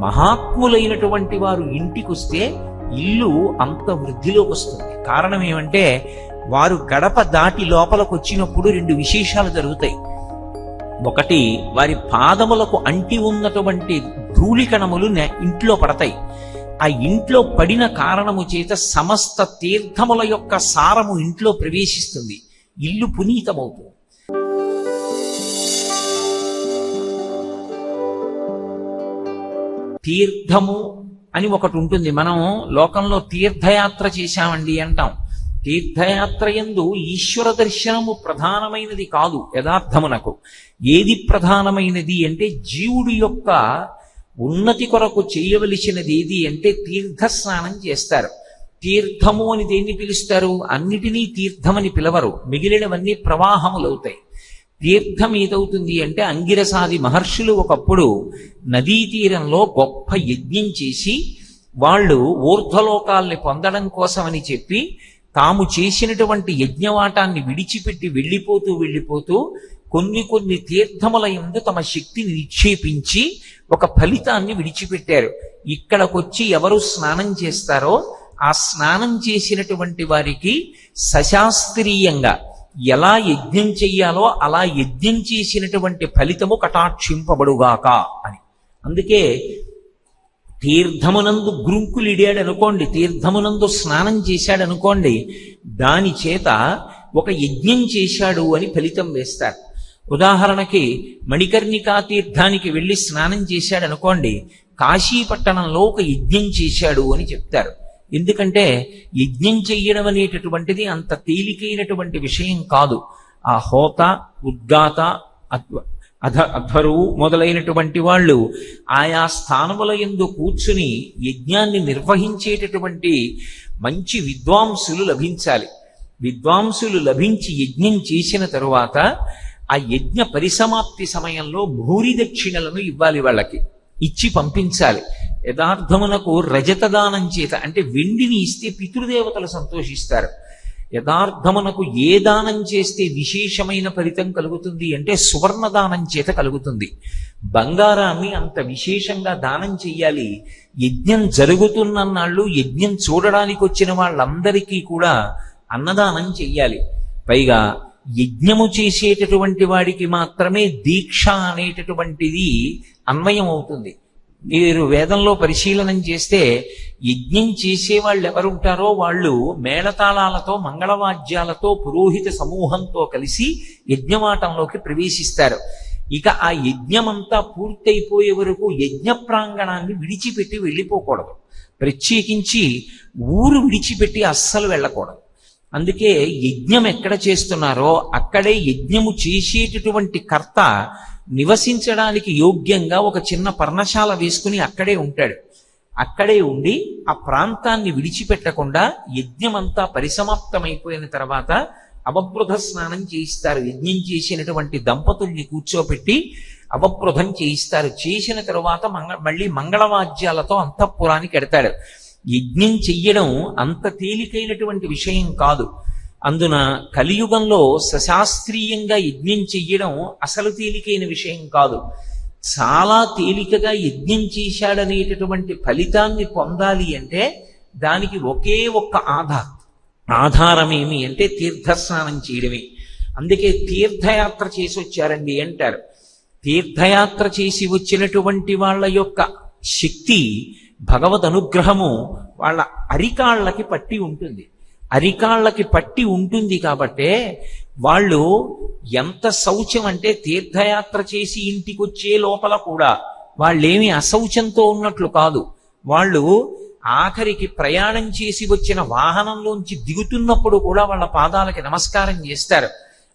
మహాత్ములైనటువంటి వారు ఇంటికొస్తే ఇల్లు అంత వృద్ధిలోకి వస్తుంది. కారణం ఏమంటే వారు గడప దాటి లోపలకు వచ్చినప్పుడు రెండు విశేషాలు జరుగుతాయి. ఒకటి వారి పాదములకు అంటి ఉన్నటువంటి ధూళికణములు ఇంట్లో పడతాయి. ఆ ఇంట్లో పడిన కారణము చేత సమస్త తీర్థముల యొక్క సారము ఇంట్లో ప్రవేశిస్తుంది. ఇల్లు పునీతమవుతుంది. తీర్థము అని ఒకటి ఉంటుంది. మనం లోకంలో తీర్థయాత్ర చేశామండి అంటాం. తీర్థయాత్ర ఎందు ఈశ్వర దర్శనము ప్రధానమైనది కాదు యథార్థమునకు. ఏది ప్రధానమైనది అంటే జీవుడి యొక్క ఉన్నతి కొరకు చేయవలసినది ఏది అంటే తీర్థ స్నానం చేస్తారు. తీర్థము అని దేన్ని పిలుస్తారు? అన్నిటినీ తీర్థమని పిలవరు. మిగిలినవన్నీ ప్రవాహములవుతాయి. తీర్థం ఏదవుతుంది అంటే అంగిరసాది మహర్షులు ఒకప్పుడు నదీ తీరంలో గొప్ప యజ్ఞం చేసి వాళ్ళు ఊర్ధ్వలోకాల్ని పొందడం కోసమని చెప్పి తాము చేసినటువంటి యజ్ఞవాటాన్ని విడిచిపెట్టి వెళ్ళిపోతూ వెళ్ళిపోతూ కొన్ని కొన్ని తీర్థముల యందు తమ శక్తిని నిక్షేపించి ఒక ఫలితాన్ని విడిచిపెట్టారు. ఇక్కడకొచ్చి ఎవరు స్నానం చేస్తారో ఆ స్నానం చేసినటువంటి వారికి సశాస్త్రీయంగా ఎలా యజ్ఞం చెయ్యాలో అలా యజ్ఞం చేసినటువంటి ఫలితము కటాక్షింపబడుగాక అని. అందుకే తీర్థమునందు గ్రుంకులిడాడు అనుకోండి తీర్థమునందు స్నానం చేశాడు అనుకోండి దాని చేత ఒక యజ్ఞం చేశాడు అని ఫలితం వేస్తారు. ఉదాహరణకి మణికర్ణికా తీర్థానికి వెళ్ళి స్నానం చేశాడు అనుకోండి కాశీపట్టణంలో ఒక యజ్ఞం చేశాడు అని చెప్తారు. ఎందుకంటే యజ్ఞం చెయ్యడం అనేటటువంటిది అంత తేలికైనటువంటి విషయం కాదు. ఆ హోత ఉద్గాత అధ్వ అధ అధ్వరువు మొదలైనటువంటి వాళ్ళు ఆయా స్థానముల ఎందు కూర్చుని యజ్ఞాన్ని నిర్వహించేటటువంటి మంచి విద్వాంసులు లభించాలి. విద్వాంసులు లభించి యజ్ఞం చేసిన తరువాత ఆ యజ్ఞ పరిసమాప్తి సమయంలో భూరి దక్షిణలను ఇవ్వాలి వాళ్ళకి. ఇచ్చి పంపించాలి. యథార్థమునకు రజతదానం చేత అంటే వెండిని ఇస్తే పితృదేవతలు సంతోషిస్తారు. యథార్థమునకు ఏ దానం చేస్తే విశేషమైన ఫలితం కలుగుతుంది అంటే సువర్ణ దానం చేత కలుగుతుంది. బంగారాన్ని అంత విశేషంగా దానం చెయ్యాలి. యజ్ఞం జరుగుతున్నన్నాళ్ళు యజ్ఞం చూడడానికి వచ్చిన వాళ్ళందరికీ కూడా అన్నదానం చెయ్యాలి. పైగా యజ్ఞము చేసేటటువంటి వాడికి మాత్రమే దీక్ష అనేటటువంటిది అన్వయం అవుతుంది మీరు వేదంలో పరిశీలనం చేస్తే యజ్ఞం చేసే వాళ్ళు ఎవరుంటారో వాళ్ళు మేళతాళాలతో మంగళవాద్యాలతో పురోహిత సమూహంతో కలిసి యజ్ఞవాటంలోకి ప్రవేశిస్తారు. ఇక ఆ యజ్ఞమంతా పూర్తయిపోయే వరకు యజ్ఞ ప్రాంగణాన్ని విడిచిపెట్టి వెళ్ళిపోకూడదు. ప్రత్యేకించి ఊరు విడిచిపెట్టి అస్సలు వెళ్ళకూడదు. అందుకే యజ్ఞం ఎక్కడ చేస్తున్నారో అక్కడే యజ్ఞము చేసేటటువంటి కర్త నివసించడానికి యోగ్యంగా ఒక చిన్న పర్ణశాల వేసుకుని అక్కడే ఉంటాడు. అక్కడే ఉండి ఆ ప్రాంతాన్ని విడిచిపెట్టకుండా యజ్ఞమంతా పరిసమాప్తమైపోయిన తర్వాత అవబృధ స్నానం చేయిస్తారు. యజ్ఞం చేసినటువంటి దంపతుల్ని కూర్చోపెట్టి అవబృధం చేయిస్తారు. చేసిన తరువాత మంగ మళ్ళీ మంగళవాద్యాలతో అంతఃపురానికి ఎడతాడు. యజ్ఞం చెయ్యడం అంత తేలికైనటువంటి విషయం కాదు. అందున కలియుగంలో సశాస్త్రీయంగా యజ్ఞం చెయ్యడం అసలు తేలికైన విషయం కాదు. చాలా తేలికగా యజ్ఞం చేశాడనేటటువంటి ఫలితాన్ని పొందాలి అంటే దానికి ఒకే ఒక్క ఆధారం ఆధారం ఏమి అంటే తీర్థస్నానం చేయడమే. అందుకే తీర్థయాత్ర చేసి వచ్చారండి అంటారు. తీర్థయాత్ర చేసి వచ్చినటువంటి వాళ్ళ యొక్క శక్తి భగవద్ అనుగ్రహము వాళ్ళ అరికాళ్ళకి పట్టి ఉంటుంది. అరికాళ్ళకి పట్టి ఉంటుంది కాబట్టే వాళ్ళు ఎంత శౌచం అంటే తీర్థయాత్ర చేసి ఇంటికి వచ్చే లోపల కూడా వాళ్ళేమి అశౌచంతో ఉన్నట్లు కాదు. వాళ్ళు ఆఖరికి ప్రయాణం చేసి వచ్చిన వాహనంలోంచి దిగుతున్నప్పుడు కూడా వాళ్ళ పాదాలకి నమస్కారం చేస్తారు.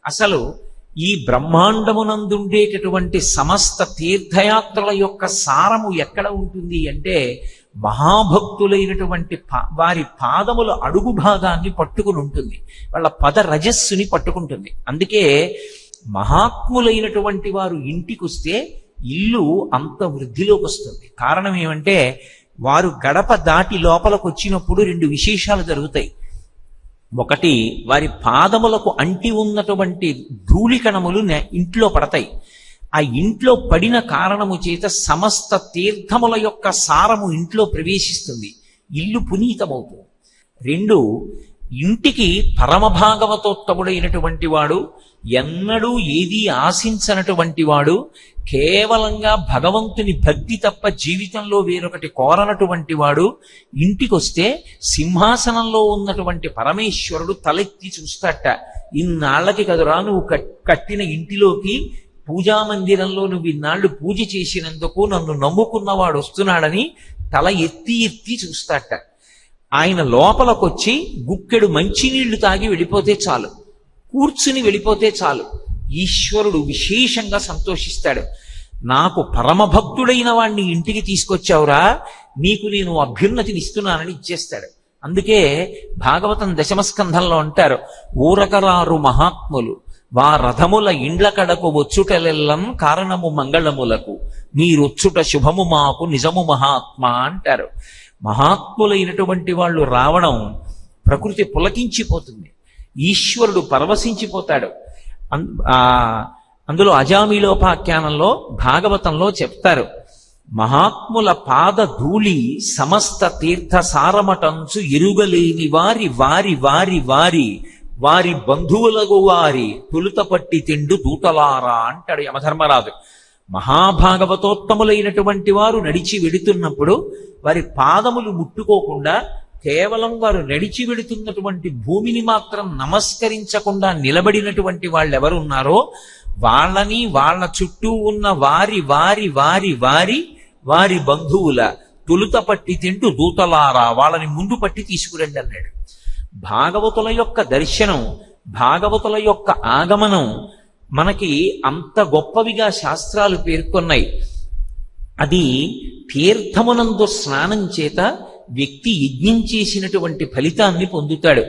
అసలు ఈ బ్రహ్మాండమునందుండేటటువంటి సమస్త తీర్థయాత్రల యొక్క సారము ఎక్కడ ఉంటుంది అంటే మహాభక్తులైనటువంటి పా- వారి పాదముల అడుగు భాగాన్ని పట్టుకుని ఉంటుంది. వాళ్ళ పద రజస్సుని పట్టుకుంటుంది. అందుకే మహాత్ములైనటువంటి వారు ఇంటికొస్తే ఇల్లు అంత వృద్ధిలోకి వస్తుంది కారణం ఏమంటే వారు గడప దాటి లోపలికి వచ్చినప్పుడు రెండు విశేషాలు జరుగుతాయి. ఒకటి వారి పాదములకు అంటి ఉన్నటువంటి ధూళికణములు ఇంట్లో పడతాయి. ఆ ఇంట్లో పడిన కారణము చేత సమస్త తీర్థముల యొక్క సారము ఇంట్లో ప్రవేశిస్తుంది. ఇల్లు పునీతమవుతుంది. రెండు ఇంటికి పరమభాగవతోత్తముడైనటువంటి వాడు ఎన్నడూ ఏదీ ఆశించనటువంటి వాడు కేవలంగా భగవంతుని భక్తి తప్ప జీవితంలో వేరొకటి కోరనటువంటి వాడు ఇంటికొస్తే సింహాసనంలో ఉన్నటువంటి పరమేశ్వరుడు తలెత్తి చూస్తాట ఇన్నాళ్ళకి కదురా నువ్వు కట్టిన ఇంటిలోకి పూజా మందిరంలో నువ్వు ఇన్నాళ్ళు పూజ చేసినందుకు నన్ను నమ్ముకున్నవాడు వస్తున్నాడని తల ఎత్తి ఎత్తి చూస్తాట ఆయన లోపలకొచ్చి గుక్కెడు మంచినీళ్ళు తాగి వెళ్ళిపోతే చాలు. కూర్చుని వెళ్ళిపోతే చాలు. ఈశ్వరుడు విశేషంగా సంతోషిస్తాడు. నాకు పరమభక్తుడైన వాణ్ణి ఇంటికి తీసుకొచ్చావురా నీకు నేను అభ్యున్నతిని ఇస్తున్నానని ఇచ్చేస్తాడు. అందుకే భాగవతం దశమస్కంధంలో అంటారు ఊరకరారు మహాత్ములు వా రథముల ఇండ్ల కడకు వచ్చుటలెల్లం కారణము మంగళములకు. మీరొచ్చుట శుభము మాకు నిజము మహాత్మ అంటారు. మహాత్ములైనటువంటి వాళ్ళు రావడం ప్రకృతి పులకించిపోతుంది. ఈశ్వరుడు పరవశించిపోతాడు. అందులో అజామిలోపాఖ్యానంలో భాగవతంలో చెప్తారు. మహాత్ముల పాద ధూళి సమస్త తీర్థ సారమటంచు ఎరుగలేని వారి వారి వారి వారి వారి బంధువులకు వారి తొలుత పట్టి తిండు దూతలారా అంటాడు యమధర్మరాజు. మహాభాగవతోత్తములైనటువంటి వారు నడిచి వెడుతున్నప్పుడు వారి పాదములు ముట్టుకోకుండా కేవలం వారు నడిచి వెడుతున్నటువంటి భూమిని మాత్రం నమస్కరించకుండా నిలబడినటువంటి వాళ్ళు ఎవరు ఉన్నారో వాళ్ళని వాళ్ళ చుట్టూ ఉన్న వారి వారి వారి వారి వారి బంధువుల తొలుత పట్టి తింటూ దూతలారా వాళ్ళని ముందు పట్టి తీసుకురండి అన్నాడు. భాగవతుల యొక్క దర్శనం భాగవతుల యొక్క ఆగమనం మనకి అంత గొప్పవిగా శాస్త్రాలు పేర్కొన్నాయి. అది తీర్థమునందు స్నానం చేత వ్యక్తి యజ్ఞం చేసినటువంటి ఫలితాన్ని పొందుతాడు.